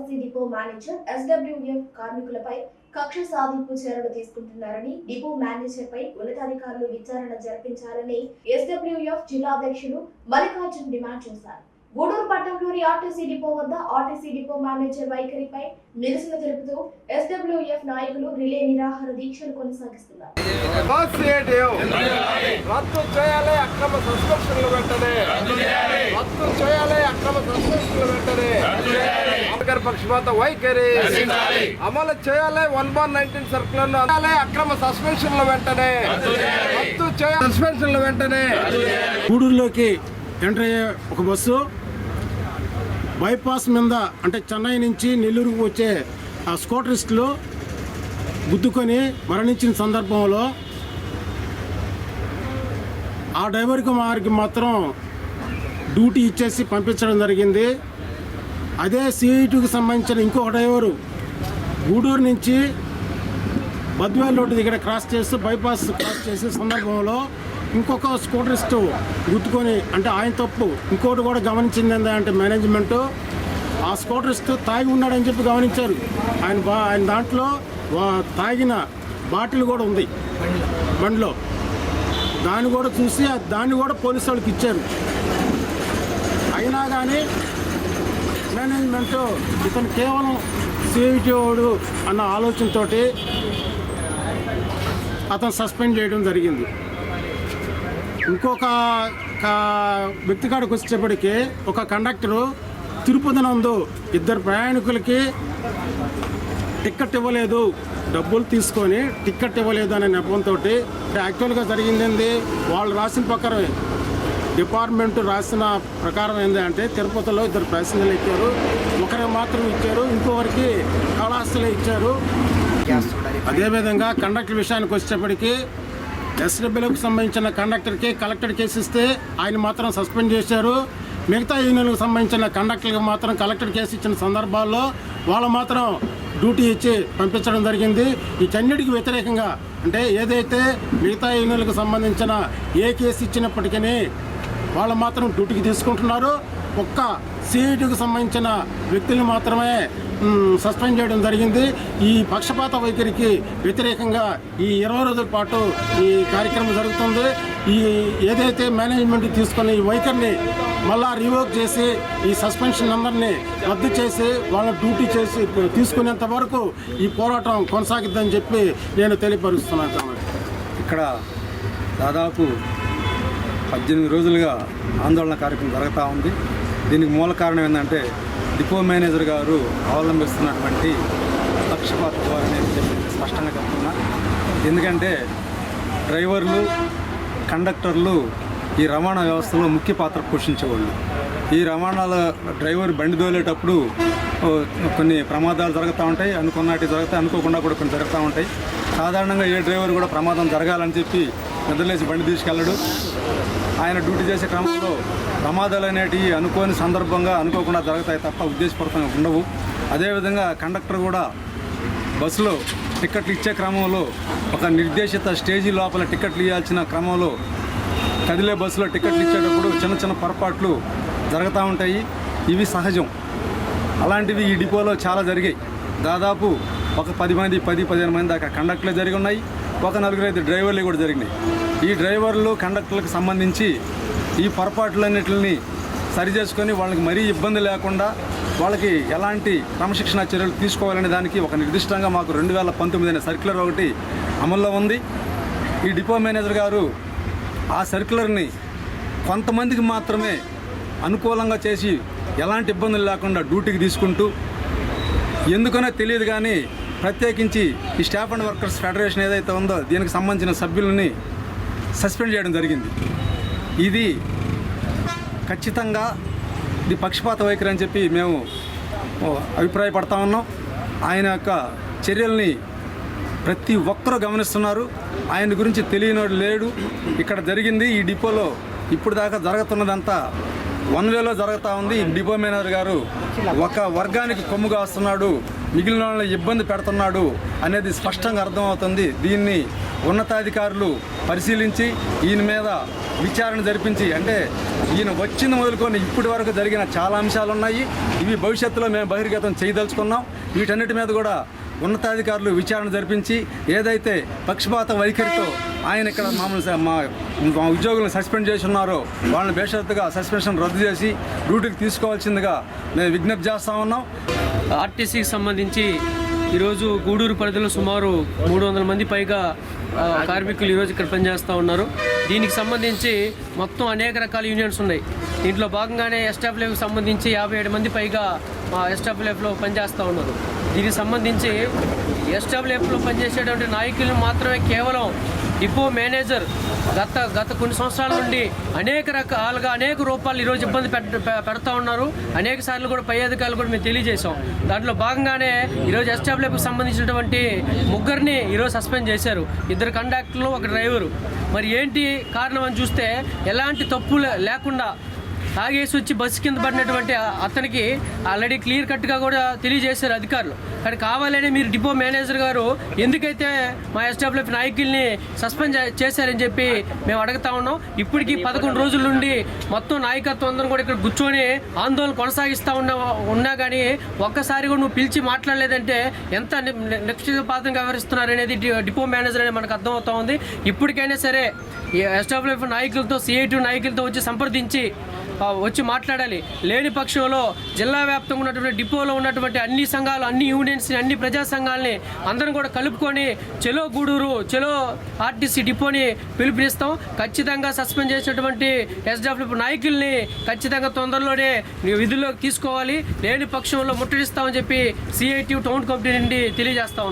RTC depot manager SWF కార్మికులపై కక్ష సాధింపు చర్యలు తీసుకుంటున్నారని డిపో మేనేజర్ పై ఉన్నతాధికారులు విచారణ జరిపించాలని ఎస్డబ్ల్యూఎఫ్ జిల్లా అధ్యక్షులు మల్లికార్జున్ డిమాండ్ చేశారు. గూడూరు పట్టణంలోని ఆర్టీసీ డిపో వద్ద ఆర్టీసీ డిపో మేనేజర్ వైఖరిపై నిరసన తెలుపుతూ ఎస్డబ్ల్యూఎఫ్ నాయకులు రిలే నిరాహార దీక్షలు కొనసాగిస్తున్నారు. బాస్ సిఐటియు రద్దు చేయాలి అక్రమ సస్పెన్షన్లు వెంటనే. రద్దు చేయాలి. అక్రమ సస్పెన్షన్లు వెంటనే. అంబేద్కర్ పక్షపాత వైఖరి. అమలు చేయాలి వన్ బార్ నైన్టీన్ సర్కులర్ అక్రమ సస్పెన్షన్లు వెంటనే. రద్దు చేయాలి. సస్పెన్షన్లు వెంటనే. గూడూరులోకి ఎంటర్ అయ్యే ఒక బస్సు బైపాస్ మీద అంటే చెన్నై నుంచి నెల్లూరుకు వచ్చే ఆ స్కూటరిస్టులు గుద్దుకొని మరణించిన సందర్భంలో ఆ డ్రైవర్కి వారికి మాత్రం డ్యూటీ ఇచ్చేసి పంపించడం జరిగింది. అదే సిఐటికి సంబంధించిన ఇంకొక డ్రైవరు గూడూరు నుంచి బద్వేల్ రోడ్డు దగ్గర క్రాస్ చేస్తూ బైపాస్ క్రాస్ చేసే సందర్భంలో ఇంకొక స్కూటరిస్ట్ గుర్తుకొని అంటే ఆయన తప్పు. ఇంకోటి కూడా గమనించింది అంటే మేనేజ్మెంట్ ఆ స్కూటరిస్ట్ తాగి ఉన్నాడని చెప్పి గమనించారు. ఆయన బా ఆయన దాంట్లో తాగిన బాటిల్ కూడా ఉంది. బండిలో. దాన్ని కూడా చూసి దాన్ని కూడా పోలీసు వాళ్ళకి ఇచ్చారు. అయినా కానీ మేనేజ్మెంట్ ఇతను కేవలం సేవిటీ వాడు అన్న ఆలోచనతోటి అతను సస్పెండ్ చేయడం జరిగింది. ఇంకొక వ్యక్తి కాడికి వచ్చేటప్పటికి ఒక కండక్టరు తిరుపతి నందు ఇద్దరు ప్రయాణికులకి టిక్కెట్ ఇవ్వలేదు. డబ్బులు తీసుకొని టిక్కెట్ ఇవ్వలేదు అనే నెపంతో యాక్చువల్గా జరిగింది ఏంది వాళ్ళు రాసిన ప్రకారం డిపార్ట్మెంట్ రాసిన ప్రకారం ఏంది అంటే తిరుపతిలో ఇద్దరు ప్యాసింజర్లు ఎక్కారు ఒకరికి మాత్రం ఇచ్చారు ఇంకొకరికి కళాస్తులు ఇచ్చారు. అదేవిధంగా కండక్టర్ విషయానికి వచ్చేటప్పటికి ఎస్డబ్ల్యూకి సంబంధించిన కండక్టర్కి కలెక్టర్ కేసు ఇస్తే ఆయన మాత్రం సస్పెండ్ చేశారు. మిగతా యూనియన్లకు సంబంధించిన కండక్టర్కి మాత్రం కలెక్టర్ కేసు ఇచ్చిన సందర్భాల్లో వాళ్ళు మాత్రం డ్యూటీ ఇచ్చి పంపించడం జరిగింది. వీటన్నిటికి వ్యతిరేకంగా అంటే ఏదైతే మిగతా యూనియన్లకు సంబంధించిన ఏ కేసు ఇచ్చినప్పటికీ వాళ్ళు మాత్రం డ్యూటీకి తీసుకుంటున్నారు. ఒక్క సిఐటికి సంబంధించిన వ్యక్తులను మాత్రమే సస్పెండ్ చేయడం జరిగింది. ఈ పక్షపాత వైఖరికి వ్యతిరేకంగా ఈ ఇరవై రోజుల పాటు ఈ కార్యక్రమం జరుగుతుంది. ఈ ఏదైతే మేనేజ్మెంట్ తీసుకుని ఈ వైఖరిని మళ్ళా రివోక్ చేసి ఈ సస్పెన్షన్ అందరినీ రద్దు చేసి వాళ్ళ డ్యూటీ చేసి తీసుకునేంత వరకు ఈ పోరాటం కొనసాగిద్దని చెప్పి నేను తెలియపరుస్తున్నాను ఇక్కడ దాదాపు పద్దెనిమిది రోజులుగా ఆందోళన కార్యక్రమం జరుగుతూ ఉంది. దీనికి మూల కారణం ఏంటంటే డిపో మేనేజర్ గారు అవలంబిస్తున్నటువంటి పక్షపాత ధోరణి అని చెప్పి స్పష్టంగా చెప్తున్నా. ఎందుకంటే డ్రైవర్లు కండక్టర్లు ఈ రవాణా వ్యవస్థలో ముఖ్య పాత్ర పోషించేవాళ్ళు. ఈ రవాణాల డ్రైవర్ బండి దోలేటప్పుడు కొన్ని ప్రమాదాలు జరుగుతూ ఉంటాయి. అనుకున్నట్టు జరుగుతాయి. అనుకోకుండా కూడా కొన్ని జరుగుతూ ఉంటాయి. సాధారణంగా ఏ డ్రైవర్ కూడా ప్రమాదం జరగాలని చెప్పి నిద్రలేసి బండి తీసుకెళ్ళడు. ఆయన డ్యూటీ చేసే క్రమంలో ప్రమాదాలు అనేటివి అనుకోని సందర్భంగా అనుకోకుండా జరుగుతాయి తప్ప ఉద్దేశపూర్వకంగా ఉండవు. అదేవిధంగా కండక్టర్ కూడా బస్సులో టికెట్లు ఇచ్చే క్రమంలో ఒక నిర్దేశిత స్టేజీ లోపల టికెట్లు ఇవ్వాల్సిన క్రమంలో కదిలే బస్సులో టికెట్లు ఇచ్చేటప్పుడు చిన్న చిన్న పొరపాట్లు జరుగుతూ ఉంటాయి. ఇవి సహజం. అలాంటివి ఈ డిపోలో చాలా జరిగాయి. దాదాపు ఒక పది మంది పది పదిహేను మంది దాకా కండక్టర్లు జరిగి ఉన్నాయి. ఒక నలుగురు ఐదు డ్రైవర్లు కూడా జరిగినాయి. ఈ డ్రైవర్లు కండక్టర్లకు సంబంధించి ఈ పొరపాట్లన్నింటిని సరిచేసుకొని వాళ్ళకి మరీ ఇబ్బంది లేకుండా వాళ్ళకి ఎలాంటి క్రమశిక్షణ చర్యలు తీసుకోవాలనే దానికి ఒక నిర్దిష్టంగా మాకు రెండు వేల పంతొమ్మిది అనే సర్క్యులర్ ఒకటి అమల్లో ఉంది. ఈ డిపో మేనేజర్ గారు ఆ సర్క్యులర్ని కొంతమందికి మాత్రమే అనుకూలంగా చేసి ఎలాంటి ఇబ్బందులు లేకుండా డ్యూటీకి తీసుకుంటూ ఎందుకనో తెలియదు కానీ ప్రత్యేకించి ఈ స్టాఫ్ అండ్ వర్కర్స్ ఫెడరేషన్ ఏదైతే ఉందో దీనికి సంబంధించిన సభ్యులని సస్పెండ్ చేయడం జరిగింది. ఇది ఖచ్చితంగా ఇది పక్షపాత వైఖరి అని చెప్పి మేము అభిప్రాయపడతా ఉన్నాం. ఆయన యొక్క చర్యల్ని ప్రతి ఒక్కరూ గమనిస్తున్నారు. ఆయన గురించి తెలియనోడు లేడు. ఇక్కడ జరిగింది ఈ డిపోలో ఇప్పుడు దాకా జరుగుతున్నదంతా వన్ వేలో జరుగుతూ ఉంది. డిపో మేనేజర్ గారు ఒక వర్గానికి కొమ్ము కాస్తున్నాడు మిగిలిన వాళ్ళని ఇబ్బంది పెడుతున్నాడు అనేది స్పష్టంగా అర్థమవుతుంది. దీన్ని ఉన్నతాధికారులు పరిశీలించి ఈయన మీద విచారణ జరిపించి అంటే ఈయన వచ్చింది మొదలుకొని ఇప్పటి వరకు జరిగిన చాలా అంశాలు ఉన్నాయి ఇవి భవిష్యత్తులో మేము బహిర్గతం చేయదలుచుకున్నాం. వీటన్నిటి మీద కూడా ఉన్నతాధికారులు విచారణ జరిపించి ఏదైతే పక్షపాత వైఖరితో ఆయన ఇక్కడ మామూలు మా మా ఉద్యోగులను సస్పెండ్ చేసి ఉన్నారో వాళ్ళని బేషరత్తుగా సస్పెన్షన్ రద్దు చేసి డ్యూటీకి తీసుకోవాల్సిందిగా మేము విజ్ఞప్తి చేస్తా ఉన్నాం. ఆర్టీసీకి సంబంధించి ఈరోజు గూడూరు పరిధిలో సుమారు మూడు వందల మంది పైగా కార్మికులు ఈరోజు ఇక్కడ పనిచేస్తూ ఉన్నారు. దీనికి సంబంధించి మొత్తం అనేక రకాల యూనియన్స్ ఉన్నాయి. దీంట్లో భాగంగానే ఎస్టాబ్లిష్కి సంబంధించి యాభై ఏడు మంది పైగా మా ఎస్టాఫ్లేఫ్లో పనిచేస్తూ ఉన్నారు దీనికి సంబంధించి ఎస్టాఫ్లేఫ్లో పనిచేసేటువంటి నాయకులు మాత్రమే కేవలం డిపో మేనేజర్ గత గత కొన్ని సంవత్సరాల నుండి అనేక రకాలుగా అనేక రూపాయలు ఈరోజు ఇబ్బంది పె- పెడతా ఉన్నారు. అనేక సార్లు కూడా పై అధికారులు కూడా మేము తెలియజేశాం. దాంట్లో భాగంగానే ఈరోజు ఎస్టాబ్లిష్కి సంబంధించినటువంటి ముగ్గురిని ఈరోజు సస్పెండ్ చేశారు. ఇద్దరు కండక్టర్లు ఒక డ్రైవరు. మరి ఏంటి కారణం అని చూస్తే ఎలాంటి తప్పులు లేకుండా ఆగేసి వచ్చి బస్సు కింద పడినటువంటి అతనికి ఆల్రెడీ క్లియర్ కట్గా కూడా తెలియజేశారు అధికారులు. కానీ కావాలని మీరు డిపో మేనేజర్ గారు ఎందుకైతే మా ఎస్టాబ్లిఫ్ నాయకుల్ని సస్పెండ్ చే- చేశారని చెప్పి మేము అడుగుతా ఉన్నాం. ఇప్పటికీ పదకొండు రోజుల నుండి మొత్తం నాయకత్వం అందరం కూడా ఇక్కడ కూర్చొని ఆందోళన కొనసాగిస్తూ ఉన్న ఉన్నా కానీ ఒక్కసారి కూడా నువ్వు పిలిచి మాట్లాడలేదంటే ఎంత నిక్షిపాతంగా వ్యవహరిస్తున్నారు అనేది డిపో మేనేజర్ అనేది మనకు అర్థమవుతా ఉంది. ఇప్పటికైనా సరే ఎస్టాబ్లిఫ్ నాయకులతో సిఐటి నాయకులతో వచ్చి సంప్రదించి వచ్చి మాట్లాడాలి. లేని పక్షంలో జిల్లా వ్యాప్తంగా ఉన్నటువంటి డిపోలో ఉన్నటువంటి అన్ని సంఘాలు అన్ని యూనియన్స్ని అన్ని ప్రజా సంఘాలని అందరం కూడా కలుపుకొని చెలో గూడూరు చెలో ఆర్టీసీ డిపోని పిలుపునిస్తాం. ఖచ్చితంగా సస్పెండ్ చేసినటువంటి ఎస్డబ్ల్యూ నాయకుల్ని ఖచ్చితంగా తొందరలోనే విధుల్లోకి తీసుకోవాలి. లేని పక్షంలో ముట్టడిస్తామని చెప్పి సిఐటి టౌన్ కమిటీ నుండి తెలియజేస్తా